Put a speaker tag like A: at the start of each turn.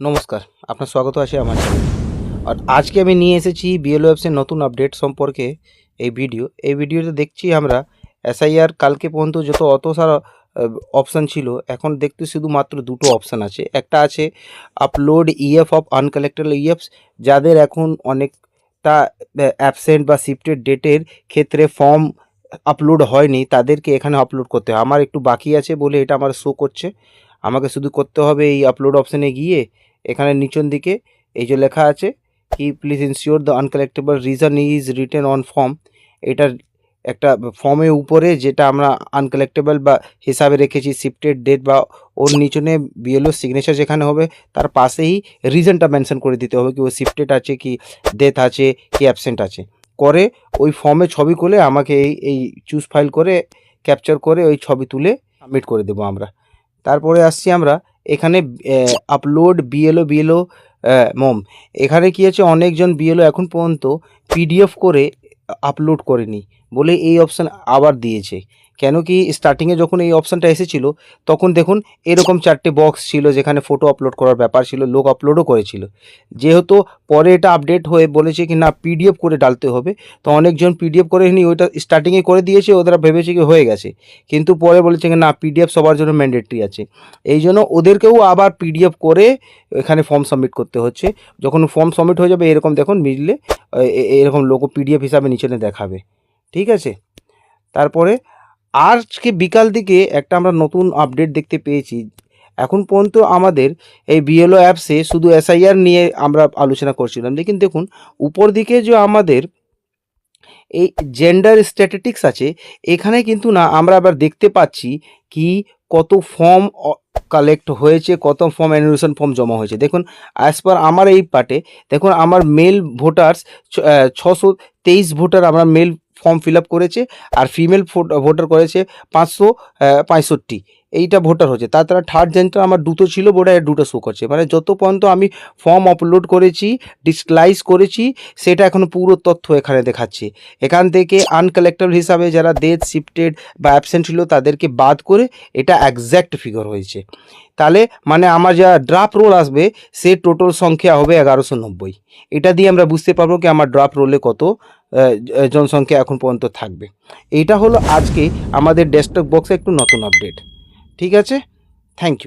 A: নমস্কার, আপনার স্বাগত আছে আমার আর আজকে আমি নিয়ে এসেছি বিএলও অ্যাপসের নতুন আপডেট সম্পর্কে এই ভিডিও এই ভিডিওতে দেখছি আমরা এসআইআর কালকে পর্যন্ত যত অত সারা অপশান ছিল, এখন দেখতে শুধুমাত্র দুটো অপশান আছে। একটা আছে upload EF of uncollected EFs যাদের এখন অনেকটা অ্যাবসেন্ট বা শিফটেড ডেটের ক্ষেত্রে ফর্ম আপলোড হয়নি, তাদেরকে এখানে আপলোড করতে হয়। আমার একটু বাকি আছে বলে এটা আমার শো করছে। আমাকে শুধু করতে হবে এই আপলোড অপশানে গিয়ে এখানে নিচন দিকে এই যে লেখা আছে কি please ensure the uncollectable reason is written on form এটার একটা ফর্মের উপরে যেটা আমরা আনকালেক্টেবল বা হিসাবে রেখেছি শিফটেড ডেট বা ওর নিচনে বিএলও সিগনেচার যেখানে হবে, তার পাশেই রিজনটা মেনশন করে দিতে হবে কি ও শিফটেড আছে, কি ডেথ আছে, কি অ্যাবসেন্ট আছে। করে ওই ফর্মে ছবি করলে আমাকে এই এই চুজ ফাইল করে ক্যাপচার করে ওই ছবি তুলে সাবমিট করে দেবো আমরা। তারপরে আসছি আমরা এখানে আপলোড বিএলও বিএলও মম, এখানে কী আছে? অনেকজন বিএলও এখন পর্যন্ত পিডিএফ করে আপলোড করেনি, বলে এই অপশান আবার দিয়েছে। কেন কি স্টার্টিংয়ে যখন এই অপশানটা এসেছিল, তখন দেখুন এরকম চারটে বক্স ছিল যেখানে ফটো আপলোড করার ব্যাপার ছিল, লোক আপলোডও করেছিল। যেহেতু পরে এটা আপডেট হয়ে বলেছে কি না পিডিএফ করে ডালতে হবে, তো অনেকজন পিডিএফ করে নি, ওইটা স্টার্টিংয়ে করে দিয়েছে ওরা ভেবেছে কি হয়ে গেছে। কিন্তু পরে বলেছে কি না পিডিএফ সবার জন্য ম্যান্ডেটরি আছে। এই জন্য ওদেরকেও আবার পিডিএফ করে এখানে ফর্ম সাবমিট করতে হচ্ছে। যখন ফর্ম সাবমিট হয়ে যাবে, এরকম দেখুন মিললে এরকম লোগো পিডিএফ হিসাবে নিচনে দেখাবে। ঠিক আছে? তারপরে আজকে বিকাল দিকে একটা আমরা নতুন আপডেট দেখতে পেয়েছি। এখন পর্যন্ত আমাদের এই বিএলও অ্যাপসে শুধু এসআইআর নিয়ে আমরা আলোচনা করছিলাম। লেকিন দেখুন, উপর দিকে যে আমাদের এই জেন্ডার স্ট্যাটিস্টিক্স আছে, এখানে কিন্তু না আমরা আবার দেখতে পাচ্ছি কি কত ফর্ম কালেক্ট হয়েছে, কত ফর্ম অ্যানুয়েশন ফর্ম জমা হয়েছে। দেখুন অ্যাজ পার আমার এই পার্টে দেখুন, আমার মেল ভোটার্স ছশো তেইশ ভোটার আমরা মেল ফর্ম ফিল করেছে আর ফিমেল ভোটার করেছে পাঁচশো পঁয়ষট্টি। এইটা ভোটার হচ্ছে। তাছাড়া থার্ড জেন্টার আমার দুটো ছিল বোধ দুটো শো করছে। মানে যত পর্যন্ত আমি ফর্ম আপলোড করেছি ডিসক্লাইজ করেছি, সেটা এখন পুরো তথ্য এখানে দেখাচ্ছে। এখান থেকে আনকালেক্টেবল হিসাবে যারা ডেথ শিফটেড বা অ্যাবসেন্ট ছিল, তাদেরকে বাদ করে এটা একজ্যাক্ট ফিগার হয়েছে। তাহলে মানে আমার যা ড্রাফট রোল আসবে, সে টোটাল সংখ্যা হবে এগারোশো নব্বই। এটা দিয়ে আমরা বুঝতে পারব কি আমার ড্রাফট রোলে কত। জনসংখ্যা এখন পর্যন্ত থাকবে। এইটা হলো আজকে আমাদের ডেস্কটপ বক্সে একটু নতুন আপডেট ঠিক আছে? Thank you